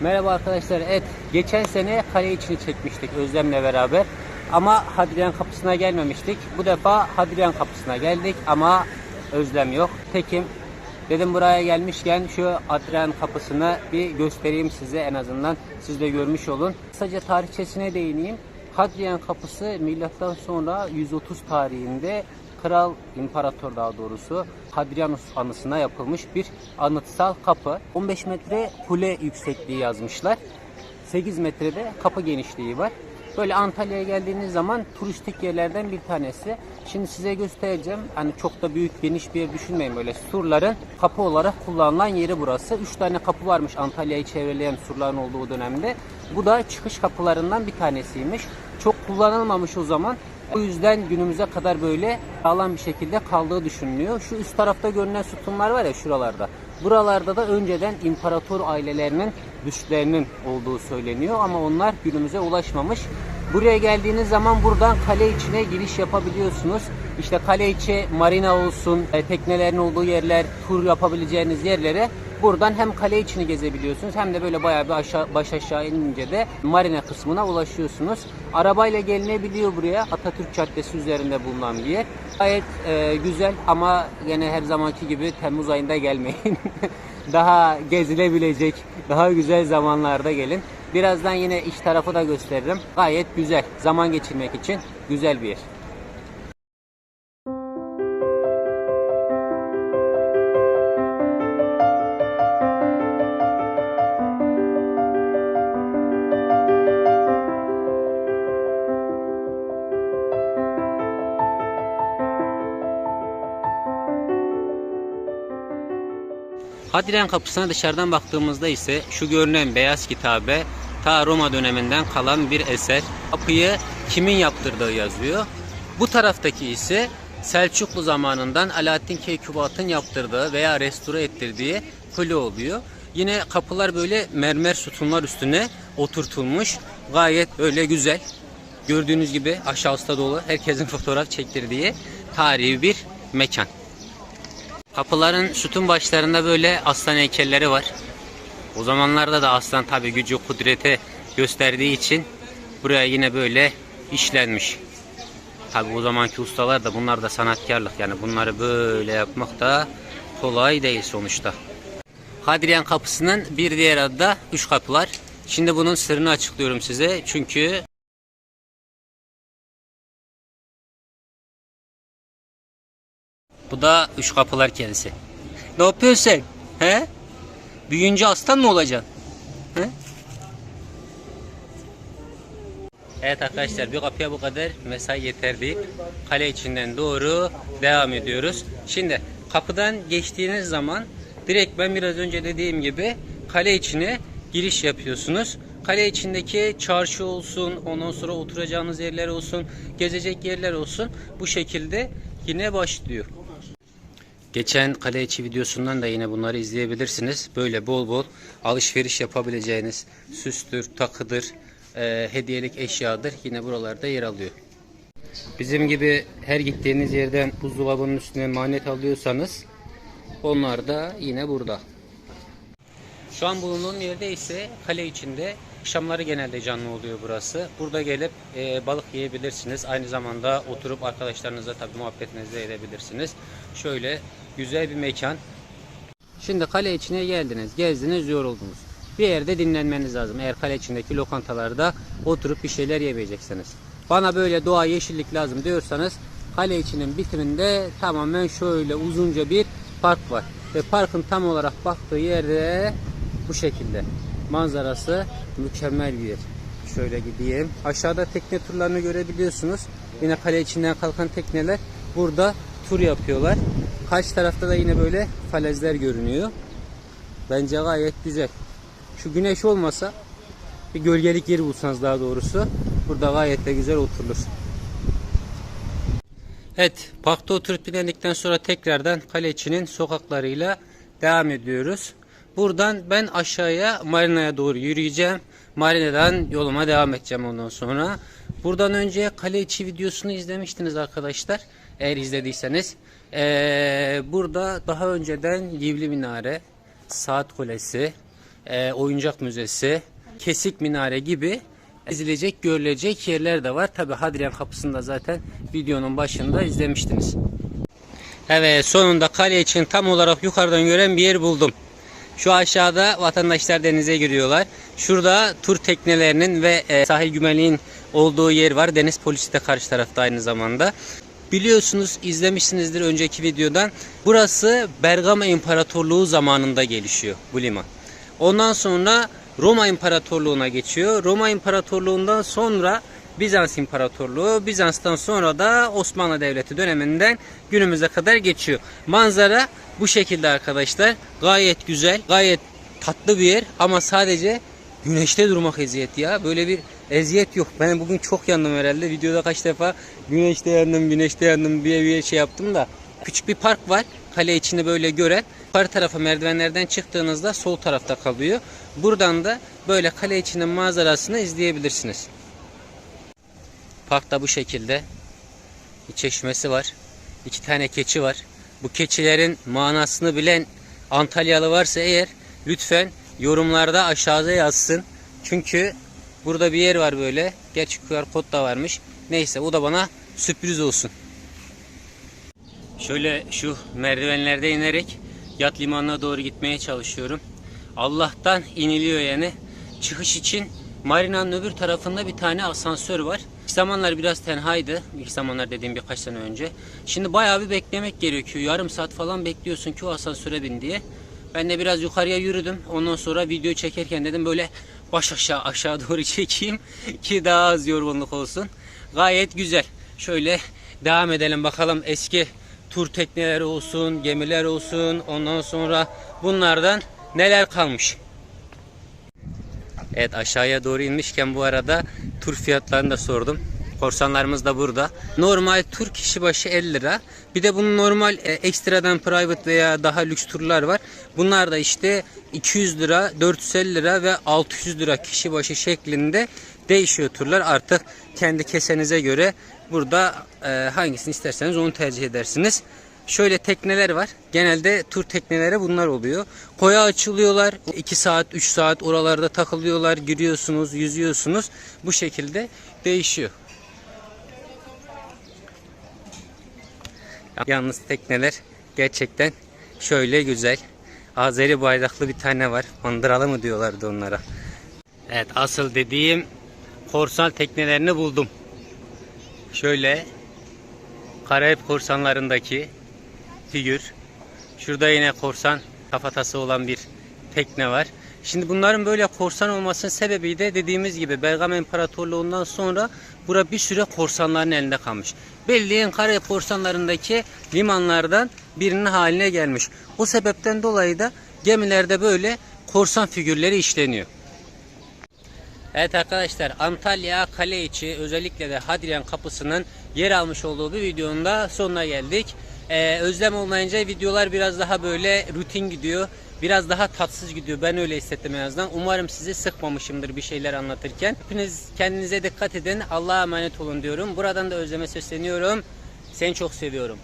Merhaba arkadaşlar. Evet, geçen sene kale içini çekmiştik Özlem'le beraber. Ama Hadrian kapısına gelmemiştik. Bu defa Hadrian kapısına geldik ama Özlem yok. Tekim dedim buraya gelmişken şu Hadrian kapısını bir göstereyim size en azından. Siz de görmüş olun. Kısaca tarihçesine değineyim. Hadrian kapısı milattan sonra 130 tarihinde Kral İmparator daha doğrusu Hadrianus anısına yapılmış bir anıtsal kapı. 15 metre kule yüksekliği yazmışlar. 8 metrede kapı genişliği var. Böyle Antalya'ya geldiğiniz zaman turistik yerlerden bir tanesi. Şimdi size göstereceğim. Hani çok da büyük geniş bir yer düşünmeyin böyle. Surların kapı olarak kullanılan yeri burası. 3 tane kapı varmış Antalya'yı çevreleyen surların olduğu dönemde. Bu da çıkış kapılarından bir tanesiymiş. Çok kullanılmamış o zaman. O yüzden günümüze kadar böyle sağlam bir şekilde kaldığı düşünülüyor. Şu üst tarafta görünen sütunlar var ya şuralarda. Buralarda da önceden imparator ailelerinin büstlerinin olduğu söyleniyor ama onlar günümüze ulaşmamış. Buraya geldiğiniz zaman buradan kale içine giriş yapabiliyorsunuz. İşte kale içi marina olsun, e, teknelerin olduğu yerler, tur yapabileceğiniz yerlere buradan hem kale içini gezebiliyorsunuz hem de böyle bayağı bir aşağı, baş aşağı inince de marina kısmına ulaşıyorsunuz. Arabayla gelinebiliyor buraya. Atatürk Caddesi üzerinde bulunan bir yer. Gayet e, güzel ama yine her zamanki gibi Temmuz ayında gelmeyin. daha gezilebilecek, daha güzel zamanlarda gelin. Birazdan yine iç tarafı da gösteririm. Gayet güzel. Zaman geçirmek için güzel bir yer. Hadrian kapısına dışarıdan baktığımızda ise şu görünen beyaz kitabe ta Roma döneminden kalan bir eser. Kapıyı kimin yaptırdığı yazıyor. Bu taraftaki ise Selçuklu zamanından Alaaddin Keykubat'ın yaptırdığı veya restore ettirdiği kule oluyor. Yine kapılar böyle mermer sütunlar üstüne oturtulmuş. Gayet öyle güzel. Gördüğünüz gibi aşağısı da dolu. Herkesin fotoğraf çektirdiği tarihi bir mekan. Kapıların sütun başlarında böyle aslan heykelleri var. O zamanlarda da aslan tabi gücü kudrete gösterdiği için buraya yine böyle işlenmiş. Tabi o zamanki ustalar da bunlar da sanatkarlık yani bunları böyle yapmak da kolay değil sonuçta. Hadrian kapısının bir diğer adı da üç kapılar. Şimdi bunun sırrını açıklıyorum size. Çünkü Bu da üç kapılar kendisi. Ne yapıyorsun sen? He? Büyüyünce aslan mı olacaksın? He? Evet arkadaşlar bir kapıya bu kadar mesai yeter deyip kale içinden doğru devam ediyoruz. Şimdi kapıdan geçtiğiniz zaman direkt ben biraz önce dediğim gibi kale içine giriş yapıyorsunuz. Kale içindeki çarşı olsun, ondan sonra oturacağınız yerler olsun, gezecek yerler olsun bu şekilde yine başlıyor. Geçen kale içi videosundan da yine bunları izleyebilirsiniz. Böyle bol bol alışveriş yapabileceğiniz süstür, takıdır, e, hediyelik eşyadır. Yine buralarda yer alıyor. Bizim gibi her gittiğiniz yerden buzdolabının üstüne manet alıyorsanız onlar da yine burada. Şu an bulunduğum yerde ise kale içinde akşamları genelde canlı oluyor burası. Burada gelip e, balık yiyebilirsiniz. Aynı zamanda oturup arkadaşlarınızla tabi muhabbetinizi de edebilirsiniz. Şöyle güzel bir mekan. Şimdi kale içine geldiniz, gezdiniz, yoruldunuz. Bir yerde dinlenmeniz lazım. Eğer kale içindeki lokantalarda oturup bir şeyler yemeyeceksiniz. Bana böyle doğa yeşillik lazım diyorsanız kale içinin bitiminde tamamen şöyle uzunca bir park var. Ve parkın tam olarak baktığı yerde bu şekilde. Manzarası mükemmel bir yer. Şöyle gideyim. Aşağıda tekne turlarını görebiliyorsunuz. Yine kale içinden kalkan tekneler burada tur yapıyorlar. Karşı tarafta da yine böyle falezler görünüyor. Bence gayet güzel. Şu güneş olmasa bir gölgelik yeri bulsanız daha doğrusu burada gayet de güzel oturulur. Evet, parkta oturup dinlendikten sonra tekrardan kale içinin sokaklarıyla devam ediyoruz. Buradan ben aşağıya marinaya doğru yürüyeceğim. Marinadan yoluma devam edeceğim ondan sonra. Buradan önce kale içi videosunu izlemiştiniz arkadaşlar. Eğer izlediyseniz. Ee, burada daha önceden Yivli Minare, Saat Kulesi, e, oyuncak müzesi, kesik minare gibi gezilecek, görülecek yerler de var. Tabi Hadrian kapısında zaten videonun başında izlemiştiniz. Evet sonunda kale için tam olarak yukarıdan gören bir yer buldum. Şu aşağıda vatandaşlar denize giriyorlar. Şurada tur teknelerinin ve e, sahil güvenliğin olduğu yer var. Deniz polisi de karşı tarafta aynı zamanda. Biliyorsunuz izlemişsinizdir önceki videodan. Burası Bergama İmparatorluğu zamanında gelişiyor bu liman. Ondan sonra Roma İmparatorluğu'na geçiyor. Roma İmparatorluğu'ndan sonra Bizans İmparatorluğu, Bizans'tan sonra da Osmanlı Devleti döneminden günümüze kadar geçiyor. Manzara bu şekilde arkadaşlar. Gayet güzel, gayet tatlı bir yer ama sadece güneşte durmak eziyet ya. Böyle bir eziyet yok. Ben bugün çok yandım herhalde. Videoda kaç defa güneşte yandım, güneşte yandım diye bir şey yaptım da. Küçük bir park var. Kale içini böyle gören. Yukarı tarafa merdivenlerden çıktığınızda sol tarafta kalıyor. Buradan da böyle kale içinin manzarasını izleyebilirsiniz. Parkta bu şekilde bir çeşmesi var. İki tane keçi var. Bu keçilerin manasını bilen Antalyalı varsa eğer lütfen yorumlarda aşağıda yazsın. Çünkü burada bir yer var böyle. Gerçi QR kod da varmış. Neyse o da bana sürpriz olsun. Şöyle şu merdivenlerde inerek yat limanına doğru gitmeye çalışıyorum. Allah'tan iniliyor yani. Çıkış için marinanın öbür tarafında bir tane asansör var. Zamanlar biraz tenhaydı. İlk zamanlar dediğim birkaç sene önce. Şimdi bayağı bir beklemek gerekiyor. Yarım saat falan bekliyorsun ki o asansöre bin diye. Ben de biraz yukarıya yürüdüm. Ondan sonra video çekerken dedim böyle baş aşağı aşağı doğru çekeyim ki daha az yorgunluk olsun. Gayet güzel. Şöyle devam edelim bakalım eski tur tekneleri olsun, gemiler olsun. Ondan sonra bunlardan neler kalmış. Evet aşağıya doğru inmişken bu arada tur fiyatlarını da sordum. Korsanlarımız da burada. Normal tur kişi başı 50 lira. Bir de bunun normal e, ekstradan private veya daha lüks turlar var. Bunlar da işte 200 lira, 450 lira ve 600 lira kişi başı şeklinde değişiyor turlar. Artık kendi kesenize göre burada e, hangisini isterseniz onu tercih edersiniz. Şöyle tekneler var. Genelde tur tekneleri bunlar oluyor. Koya açılıyorlar. 2 saat, 3 saat oralarda takılıyorlar. Giriyorsunuz, yüzüyorsunuz. Bu şekilde değişiyor. Yalnız tekneler gerçekten şöyle güzel. Azeri bayraklı bir tane var. Mandıralı mı diyorlardı onlara. Evet asıl dediğim korsan teknelerini buldum. Şöyle Karayip korsanlarındaki figür. Şurada yine korsan kafatası olan bir tekne var. Şimdi bunların böyle korsan olmasının sebebi de dediğimiz gibi Bergama İmparatorluğundan sonra bura bir süre korsanların elinde kalmış. Bildiğin kare korsanlarındaki limanlardan birinin haline gelmiş. O sebepten dolayı da gemilerde böyle korsan figürleri işleniyor. Evet arkadaşlar Antalya kale içi özellikle de Hadrian kapısının yer almış olduğu bir videonun da sonuna geldik. Ee, özlem olmayınca videolar biraz daha böyle rutin gidiyor. Biraz daha tatsız gidiyor. Ben öyle hissettim en azından. Umarım sizi sıkmamışımdır bir şeyler anlatırken. Hepiniz kendinize dikkat edin. Allah'a emanet olun diyorum. Buradan da özleme sesleniyorum. Seni çok seviyorum.